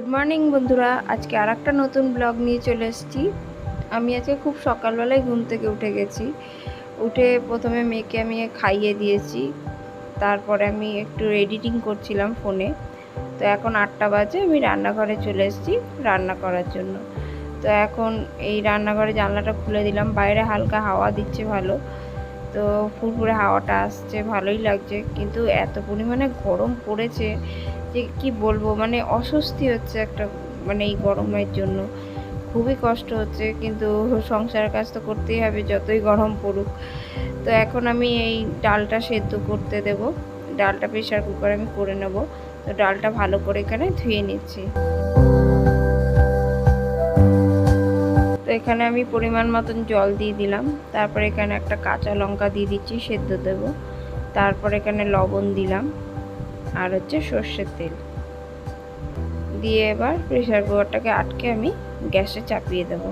Good morning বন্ধুরা। আজকে আর একটা নতুন ব্লগ নিয়ে চলে এসেছি। আমি আজকে খুব সকালবেলায় ঘুম থেকে উঠে গেছি। উঠে প্রথমে মেয়েকে আমি খাইয়ে দিয়েছি। তারপরে আমি একটু এডিটিং করছিলাম ফোনে তো এখন আটটা বাজে, আমি রান্নাঘরে চলে এসেছি রান্না করার জন্য। তো এখন এই রান্নাঘরে জানলাটা খুলে দিলাম। বাইরে হালকা হাওয়া দিচ্ছে ভালো। তো ফুরফুরে হাওয়াটা আসছে, ভালোই লাগছে। কিন্তু এত পরিমাণে গরম পড়েছে। যে কি বলব মানে অস্বস্তি হচ্ছে একটা মানে এই গরমের জন্য। খুবই কষ্ট হচ্ছে, কিন্তু সংসারের কাজ তো করতেই হবে, যতই গরম পড়ুক। তো এখন আমি এই ডালটা সেদ্ধ করতে দেব। ডালটা প্রেশার কুকারে আমি করে নেব। তো ডালটা ভালো করে এখানে ধুয়ে নিচ্ছি। তো এখানে আমি পরিমাণ মতন জল দিয়ে দিলাম। তারপর এখানে একটা কাঁচা লঙ্কা দিয়ে দিচ্ছি, সেদ্ধ দেব। তারপর এখানে লবণ দিলাম। আর হচ্ছে সর্ষের তেল। দিয়ে এবার প্রেশার কুকারটাকে আটকে আমি গ্যাসে চাপিয়ে দেব।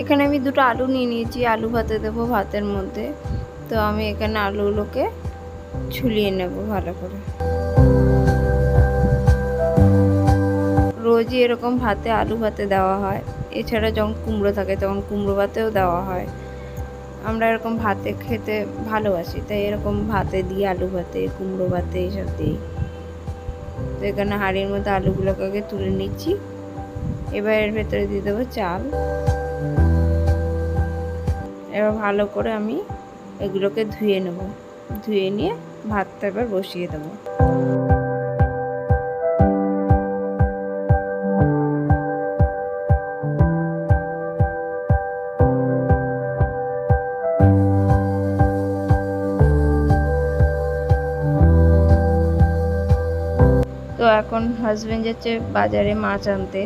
এখানে আমি দুটো আলু নিয়ে নিয়েছি, আলু ভাতে দেবো ভাতের মধ্যে। তো আমি এখানে আলুগুলোকে ছুলিয়ে নেব ভালো করে। রোজই এরকম ভাতে আলু ভাতে দেওয়া হয়। এছাড়া যখন কুমড়ো থাকে তখন কুমড়ো ভাতেও দেওয়া হয়। আমরা এরকম ভাতে খেতে ভালোবাসি, তাই এরকম ভাতে দিই, আলু ভাতে, কুমড়ো ভাতে এইসব দিই। তো এখানে হাঁড়ির মধ্যে আলুগুলোকে আগে তুলে নিচ্ছি। এবার এর ভেতরে দিয়ে দেবো চাল। এবার ভালো করে আমি এগুলোকে ধুয়ে নেব। ধুয়ে নিয়ে ভাতটা এবার বসিয়ে দেবো। এখন হাজব্যান্ড যাচ্ছে বাজারে মাছ আনতে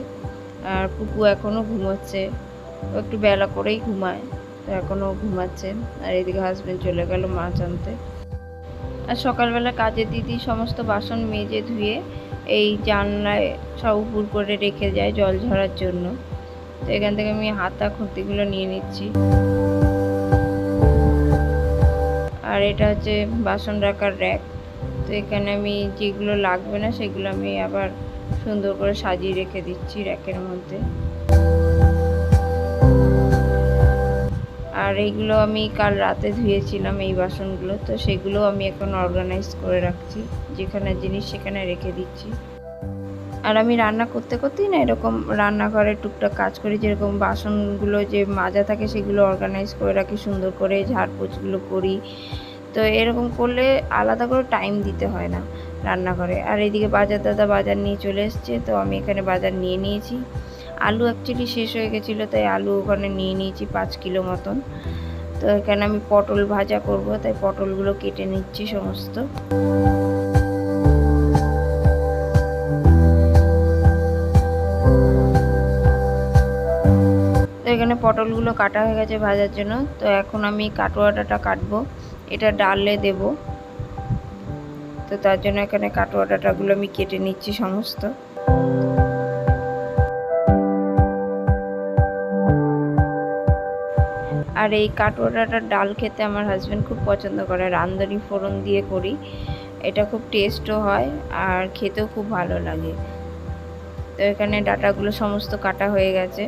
আর পুকু এখনও ঘুমোচ্ছে। ও একটু বেলা করেই ঘুমায়, তো এখনও ঘুমাচ্ছে আর এদিকে হাজব্যান্ড চলে গেল মাছ আনতে। আর সকালবেলা কাজের দিদি সমস্ত বাসন মেজে ধুয়ে এই জানলায় সব উপর করে রেখে যায় জল ঝরার জন্য। তো এখান থেকে আমি হাতা খুঁতিগুলো নিয়ে নিচ্ছি। আর এটা হচ্ছে বাসন রাখার র্যাক এখানে আমি যেগুলো লাগবে না, সেগুলো আমি আবার সুন্দর করে সাজিয়ে রেখে দিচ্ছি র্যাকের মধ্যে। আর এইগুলো আমি কাল রাতে ধুয়েছিলাম এই বাসনগুলো, তো সেগুলো আমি এখন অর্গানাইজ করে রাখছি। যেখানে জিনিস সেখানে রেখে দিচ্ছি। আর আমি রান্না করতে করতেই না এরকম রান্নাঘরে টুকটাক কাজ করি, যেরকম বাসনগুলো যে মাজা থাকে সেগুলো অর্গানাইজ করে রাখি, সুন্দর করে ঝাড়পোছগুলো করি। তো এরকম করলে আলাদা করে টাইম দিতে হয় না রান্নাঘরে। আর এদিকে বাজার দাদা বাজার নিয়ে চলে এসছে, তো আমি এখানে বাজার নিয়ে নিয়েছি। আলু অ্যাকচুয়ালি শেষ হয়ে গেছিল, তাই আলু ওখানে নিয়ে নিয়েছি পাঁচ কিলো মতন। তো এখানে আমি পটল ভাজা করব, তাই পটলগুলো কেটে নিচ্ছি সমস্ত। তো এখানে পটলগুলো কাটা হয়ে গেছে ভাজার জন্য। তো এখন আমি কাটোয়াটাটা কাটবো। এটা ডালে দেব। তো তার জন্য এখানে কাটোয়া ডাটাগুলো আমি কেটে নিচ্ছি সমস্ত। আর এই কাটোয়া ডাটার ডাল খেতে আমার হাজব্যান্ড খুব পছন্দ করে। রান্ধনি ফোড়ন দিয়ে করি। এটা খুব টেস্টও হয় আর খেতেও খুব ভালো লাগে। তো এখানে ডাটাগুলো সমস্ত কাটা হয়ে গেছে।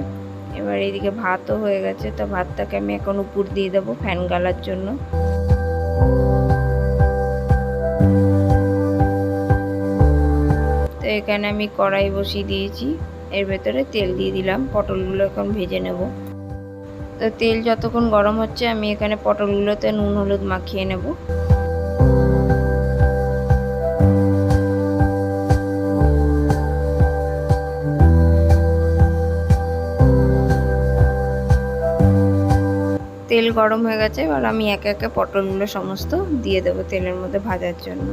এবার এদিকে ভাতও হয়ে গেছে। তো ভাতটাকে আমি এখন উপর দিয়ে দেবো ফ্যান গালার জন্য। তো এখানে আমি কড়াই বসিয়ে দিয়েছি। এর ভেতরে তেল দিয়ে দিলাম, পটলগুলো এখন ভেজে নেব। তো তেল যতক্ষণ গরম হচ্ছে, আমি এখানে পটলগুলোতে নুন, হলুদ মাখিয়ে নেব। তেল গরম হয়ে গেছে, এবার আমি একে একে পটলগুলো সমস্ত দিয়ে দেবো তেলের মধ্যে ভাজার জন্য।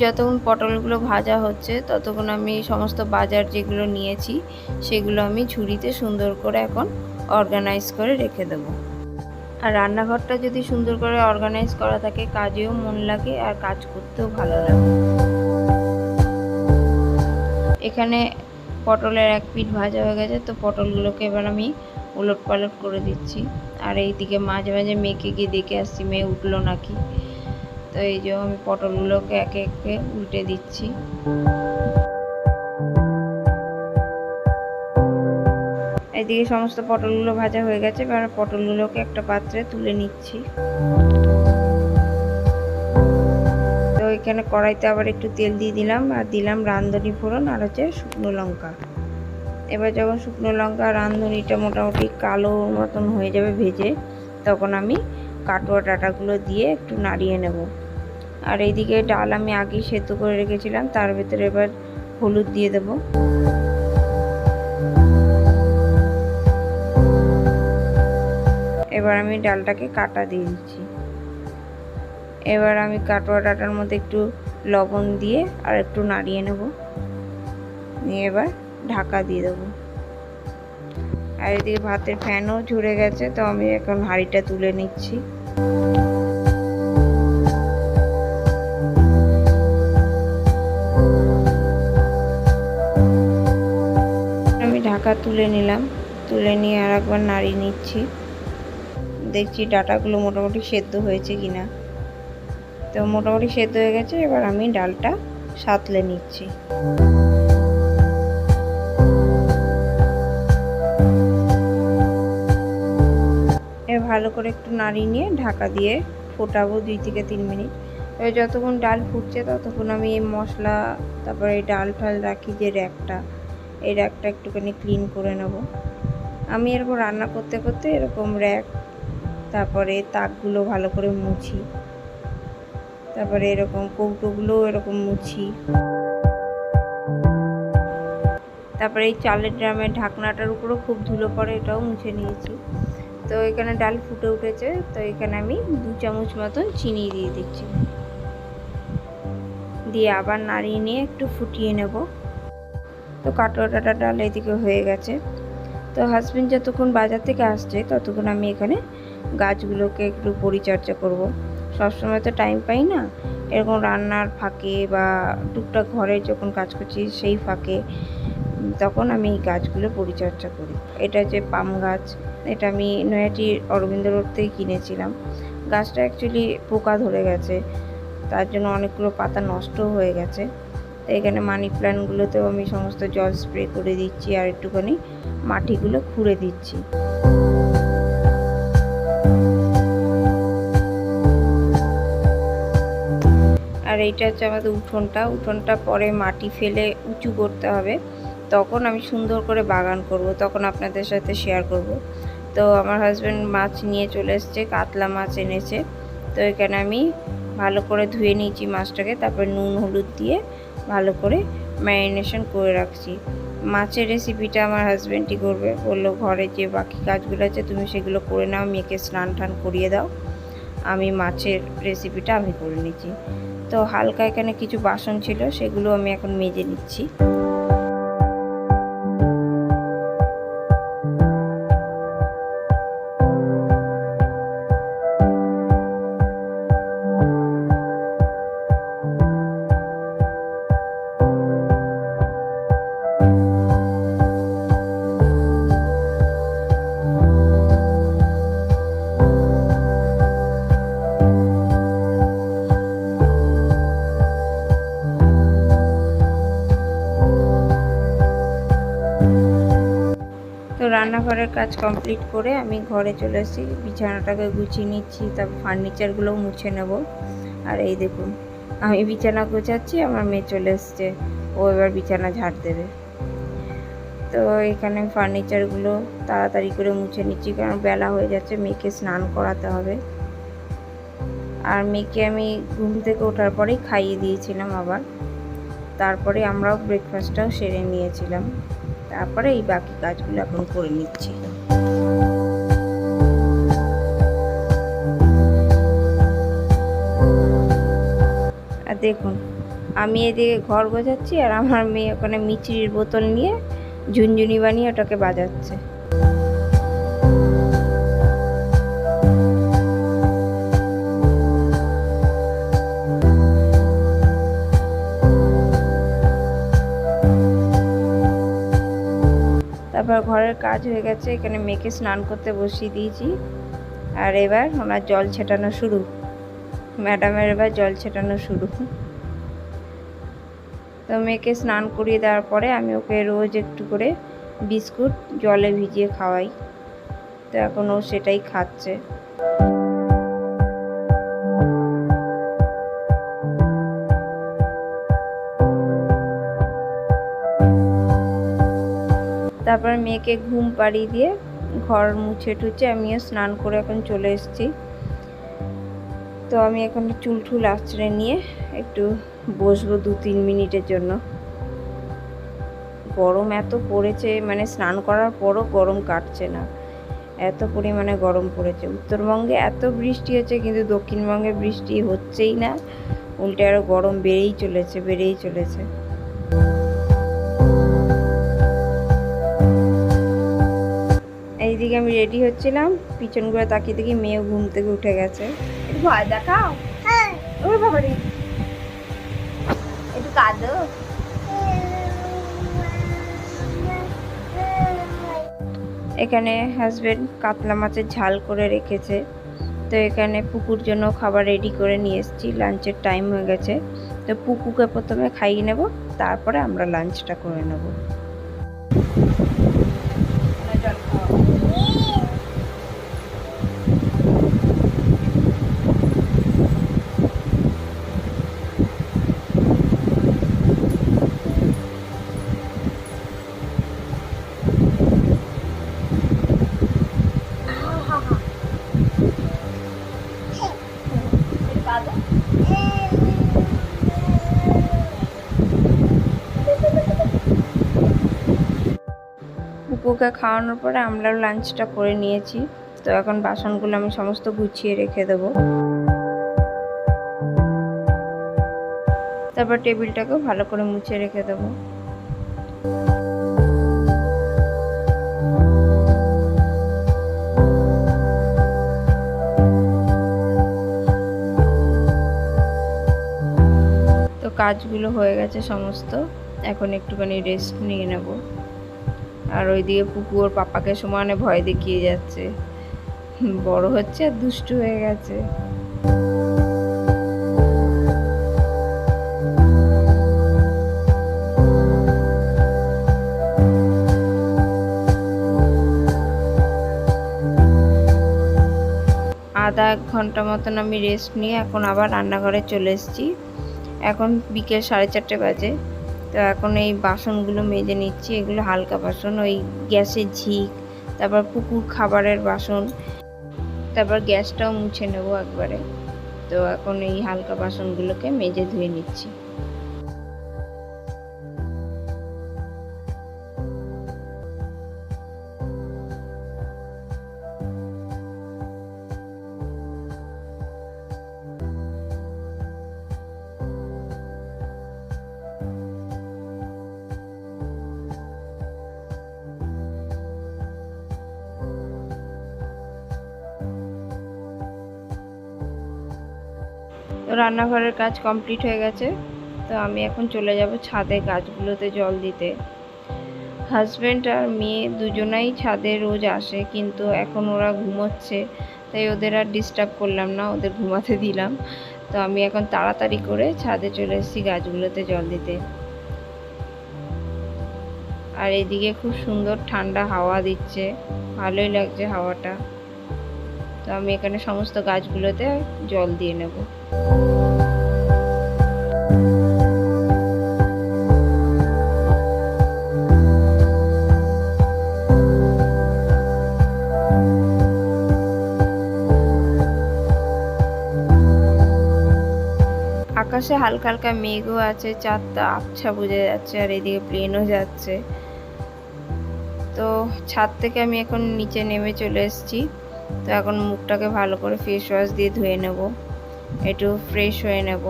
যতক্ষণ পটলগুলো ভাজা হচ্ছে, ততক্ষণ আমি সমস্ত বাজার যেগুলো নিয়েছি, সেগুলো আমি ঝুড়িতে সুন্দর করে এখন অর্গানাইজ করে রেখে দেবো। আর রান্নাঘরটা যদি সুন্দর করে অর্গানাইজ করা থাকে, কাজেও মন লাগে আর কাজ করতেও ভালো লাগে। এখানে পটলের এক পিঠ ভাজা হয়ে গেছে, তো পটলগুলোকে এবার আমি উলট পালট করে দিচ্ছি। আর এইদিকে মাঝে মাঝে মেয়েকে গিয়ে দেখে আসছি, মেয়ে উঠল নাকি। তো এই যে আমি পটলগুলোকে একে একে উল্টে দিচ্ছি। এদিকে সমস্ত পটলগুলো ভাজা হয়ে গেছে, এবার পটলগুলোকে একটা পাত্রে তুলে নিচ্ছি। তো এখানে কড়াইতে আবার একটু তেল দিয়ে দিলাম, আর দিলাম রাঁধুনি ফোড়ন আর হচ্ছে শুকনো লঙ্কা। এবার যখন শুকনো লঙ্কা রাঁধুনিটা মোটামুটি কালো মতন হয়ে যাবে ভেজে, তখন আমি কাটোয়া ডাটাগুলো দিয়ে একটু নাড়িয়ে নেব। আর এইদিকে ডাল আমি আগেই সেদ্ধ করে রেখেছিলাম, তার ভেতরে এবার হলুদ দিয়ে দেবো। এবার আমি ডালটাকে কাটা দিয়ে দিচ্ছি। এবার আমি কাটোয়া ডাটার মধ্যে একটু লবণ দিয়ে আর একটু নাড়িয়ে নেব। নিয়ে এবার ঢাকা দিয়ে দেবো। আর এদিকে ভাতের ফ্যানও ঝরে গেছে, তো আমি এখন হাঁড়িটা তুলে নিচ্ছি। আমি ঢাকা তুলে নিলাম, তুলে নিয়ে আর একবার নাড়িয়ে নিচ্ছি। দেখছি ডাটাগুলো মোটামুটি সেদ্ধ হয়েছে কিনা। তো মোটামুটি সেদ্ধ হয়ে গেছে, এবার আমি ডালটা সাতলে নিচ্ছি। ভালো করে একটু নাড়িয়ে নিয়ে ঢাকা দিয়ে ফোটাবো দুই থেকে তিন মিনিট। এবার যতক্ষণ ডাল ফুটছে ততক্ষণ আমি এই মশলা, তারপরে এই ডাল ঠাল রাখি যে র্যাকটা, এই র্যাকটা একটুখানি ক্লিন করে নেব। আমি এরকম রান্না করতে করতে এরকম র্যাক, তারপরে তাকগুলো ভালো করে মুছি, তারপরে এরকম কৌটোগুলো এরকম মুছি। তারপরে এই চালের ড্রামের ঢাকনাটার উপরও খুব ধুলো পড়ে, এটাও মুছে নিয়েছি। তো এখানে ডাল ফুটে উঠেছে, তো এখানে আমি দু চামচ মতন চিনি দিয়ে দিচ্ছি। দিয়ে আবার নাড়িয়ে নিয়ে একটু ফুটিয়ে নেব। তো কাটোয়াটা ডাল এদিকে হয়ে গেছে। তো হাজব্যান্ড যতক্ষণ বাজার থেকে আসছে, ততক্ষণ আমি এখানে গাছগুলোকে একটু পরিচর্যা করব। সবসময় তো টাইম পাই না। এরকম রান্নার ফাঁকে বা টুকটাক ঘরে যখন কাজ করছি, সেই ফাঁকে তখন আমি এই গাছগুলো পরিচর্যা করি। এটা যে পাম গাছ এটা আমি নয়াটি অরবিন্দ রোড থেকে কিনেছিলাম। গাছটা অ্যাকচুয়ালি পোকা ধরে গেছে, তার জন্য অনেকগুলো পাতা নষ্ট হয়ে গেছে। তো এখানে মানি প্ল্যান্টগুলোতেও আমি সমস্ত জল স্প্রে করে দিচ্ছি আর একটুখানি মাটিগুলো খুঁড়ে দিচ্ছি। আর এইটা হচ্ছে আমাদের উঠোনটা। উঠোনটা পরে মাটি ফেলে উঁচু করতে হবে। তখন আমি সুন্দর করে বাগান করব, তখন আপনাদের সাথে শেয়ার করব। তো আমার হাজব্যান্ড মাছ নিয়ে চলে এসছে, কাতলা মাছ এনেছে। তো এখানে আমি ভালো করে ধুয়ে নিয়েছি মাছটাকে, তারপর নুন, হলুদ দিয়ে ভালো করে ম্যারিনেশন করে রাখছি। মাছের রেসিপিটা আমার হাজব্যান্ডই করবে, বলল ঘরে যে বাকি কাজগুলো আছে, তুমি সেগুলো করে নাও, মেয়েকে স্নান টান করিয়ে দাও। আমি মাছের রেসিপিটা আমি করে নিচ্ছি তো হালকা এখানে কিছু বাসন ছিল, সেগুলো আমি এখন মেজে নিচ্ছি। রান্নাঘরের কাজ কমপ্লিট করে আমি ঘরে চলে এসেছি বিছানাটাকে গুছিয়ে নিচ্ছি, তারপর ফার্নিচারগুলোও মুছে নেব। আর এই দেখুন, আমি বিছানা গোছাচ্ছি, আমার মেয়ে চলে এসছে। ও এবার বিছানা ঝাড় দেবে। তো এখানে ফার্নিচারগুলো তাড়াতাড়ি করে মুছে নিচ্ছি, কারণ বেলা হয়ে যাচ্ছে, মেয়েকে স্নান করাতে হবে। আর মেয়েকে আমি ঘুম থেকে ওঠার পরেই খাইয়ে দিয়েছিলাম আবার। তারপরে আমরাও ব্রেকফাস্টটাও সেরে নিয়েছিলাম। তারপরে এই বাকি কাজগুলো এখন করে নিচ্ছি। আর দেখুন, আমি এদিকে ঘর গোছাচ্ছি আর আমার মেয়ে ওখানে মিচড়ির বোতল নিয়ে ঝুনঝুনি বানিয়ে ওটাকে বাজাচ্ছে। তারপর ঘরের কাজ হয়ে গেছে, এখানে মেয়েকে স্নান করতে বসিয়ে দিয়েছি। আর এবার ওনার জল ছেটানো শুরু। ম্যাডামের এবার জল ছেটানো শুরু। তো মেয়েকে স্নান করিয়ে দেওয়ার পরে আমি ওকে রোজ একটু করে বিস্কুট জলে ভিজিয়ে খাওয়াই। তো এখন ও সেটাই খাচ্ছে। তারপর মেয়েকে ঘুম পাড়িয়ে দিয়ে ঘর মুছে টুছে আমিও স্নান করে এখন চলে এসেছি। তো আমি এখন চুল টুল আঁচড়ে নিয়ে একটু বসবো দু তিন মিনিটের জন্য। গরম এত পড়েছে মানে স্নান করার পরও গরম কাটছে না। এত পরিমাণে গরম পড়েছে। উত্তরবঙ্গে এত বৃষ্টি হচ্ছে, কিন্তু দক্ষিণবঙ্গে বৃষ্টি হচ্ছেই না। উল্টে আরও গরম বেড়েই চলেছে বেড়েই চলেছে। আমি রেডি হচ্ছিলাম। পিছন করে তাকিয়ে দেখি মেয়েও ঘুম থেকে উঠে গেছে। একটু ভয় দেখাও। বাবা রে। একটু কাঁদো। এখানে হাজবেন্ড কাতলা মাছের ঝাল করে রেখেছে। তো এখানে পুকুর জন্য খাবার রেডি করে নিয়ে এসেছি। লাঞ্চের টাইম হয়ে গেছে। তো পুকুকে প্রথমে খাইয়ে নেব তারপরে আমরা লাঞ্চটা করে নেব জল খাওয়া পুকুকে খাওয়ানোর পরে আমরাও লাঞ্চটা করে নিয়েছি। তো এখন বাসনগুলো আমি সমস্ত গুছিয়ে রেখে দেবো। তারপর টেবিলটাকেও ভালো করে মুছে রেখে দেবো। কাজগুলো হয়ে গেছে সমস্ত। এখন একটুখানি রেস্ট নিয়ে নেব। আর ওইদিকে পুকু ওর পাপাকে সমানে ভয় দেখিয়ে যাচ্ছে। বড় হচ্ছে আর দুষ্টু হয়ে গেছে। আধা এক ঘণ্টা মতন আমি রেস্ট নিয়ে এখন আবার রান্নাঘরে চলে এসেছি। এখন বিকেল সাড়ে চারটে বাজে। তো এখন এই বাসনগুলো মেজে নিচ্ছি। এগুলো হালকা বাসন, ওই গ্যাসের ঝিক, তারপর পুকুর খাবারের বাসন, তারপর গ্যাসটাও মুছে নেব একবারে। তো এখন এই হালকা বাসনগুলোকে মেজে ধুয়ে নিচ্ছি। তো রান্নাঘরের কাজ কমপ্লিট হয়ে গেছে, তো আমি এখন চলে যাব ছাদে গাছগুলোতে জল দিতে। হাজব্যান্ড আর মেয়ে দুজনাই ছাদে রোজ আসে, কিন্তু এখন ওরা ঘুমোচ্ছে, তাই ওদের আর ডিস্টার্ব করলাম না, ওদের ঘুমাতে দিলাম। তো আমি এখন তাড়াতাড়ি করে ছাদে চলে এসেছি গাছগুলোতে জল দিতে। আর এদিকে খুব সুন্দর ঠান্ডা হাওয়া দিচ্ছে, ভালোই লাগছে হাওয়াটা। তো আমি এখানে সমস্ত গাছগুলোতে জল দিয়ে নেব। আকাশে হালকা হালকা মেঘও আছে, চাঁদটা আচ্ছা বোঝা যাচ্ছে আর এদিকে প্লেনও যাচ্ছে। তো ছাদ থেকে আমি এখন নিচে নেমে চলে এসেছি। তো এখন মুখটাকে ভালো করে ফেস ওয়াশ দিয়ে ধুয়ে নেব। একটু ফ্রেশ হয়ে নেব।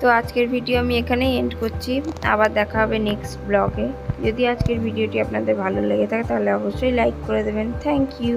তো আজকের ভিডিও আমি এখানেই এন্ড করছি। আবার দেখা হবে নেক্সট ব্লগে যদি আজকের ভিডিওটি আপনাদের ভালো লেগে থাকে তাহলে অবশ্যই লাইক করে দেবেন। Thank you